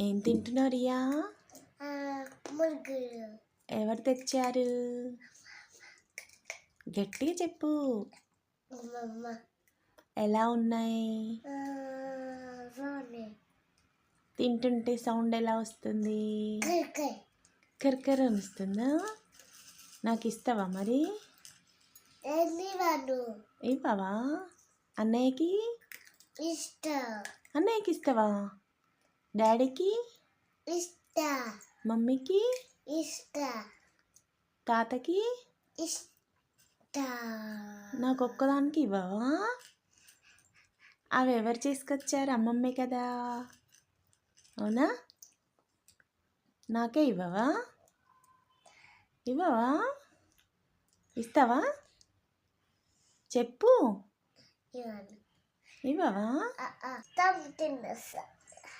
ఏం తింటున్నావు రియా ఎవరు తెచ్చారు? గట్టిగా చెప్పు. ఎలా ఉన్నాయి? తింటుంటే సౌండ్ ఎలా వస్తుంది? కరకర. వస్తుందా నాకు ఇస్తావా మరి? ఇవ్వవా? అన్నయ్యకి? ఇష్టం. అన్నయ్యకి ఇస్తావా? డాడీకి? ఇష్ట. మమ్మీకి? ఇష్ట. తాతకి? ఇష్ట. నాకు ఒక్కదానికి ఇవ్వవా? అవి ఎవరు చేసుకొచ్చారు? అమ్మమ్మే కదా. అవునా? నాకే ఇవ్వవా? ఇవ్వవా? ఇస్తావా? చెప్పు. ఇవ్వవా?